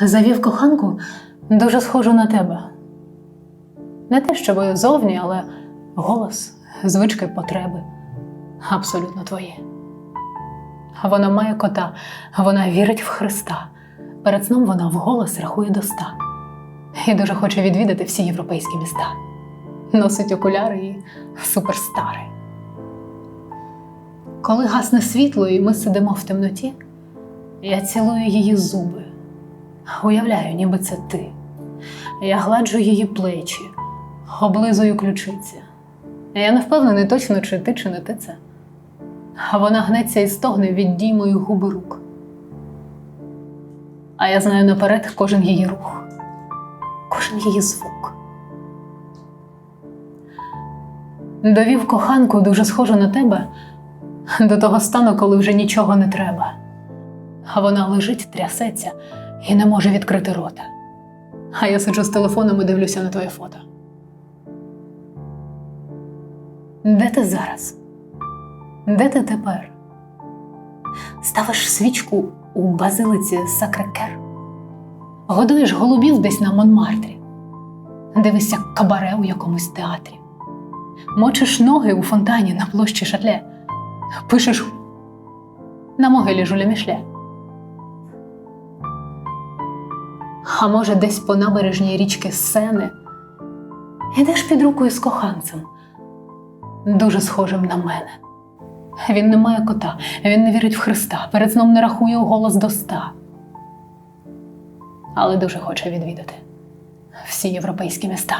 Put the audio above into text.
завів коханку дуже схожу на тебе. Не те, щоб зовні, але голос, звички, потреби абсолютно твої. Вона має кота, вона вірить в Христа. Перед сном вона вголос рахує до ста і дуже хоче відвідати всі європейські міста. Носить окуляри і суперстари. Коли гасне світло, і ми сидимо в темноті, я цілую її зуби. Уявляю, ніби це ти. Я гладжу її плечі, облизую ключиці. Я не впевнений точно, чи ти, чи не ти це. А вона гнеться і стогне від дій моїх губи рук. А я знаю наперед кожен її рух, кожен її звук. Довів коханку дуже схожу на тебе до того стану, коли вже нічого не треба. А вона лежить, трясеться і не може відкрити рота. А я сиджу з телефоном і дивлюся на твоє фото. Де ти зараз? Де ти тепер? Ставиш свічку у базилиці Сакрекер? Годуєш голубів десь на Монмартрі, дивишся кабаре у якомусь театрі, мочиш ноги у фонтані на площі Шатле, пишеш на могилі Жуля Мішле. А може, десь по набережній річки Сени ідеш під рукою з коханцем, дуже схожим на мене. Він не має кота, він не вірить в Христа, перед сном не рахує голос до ста. Але дуже хоче відвідати всі європейські міста.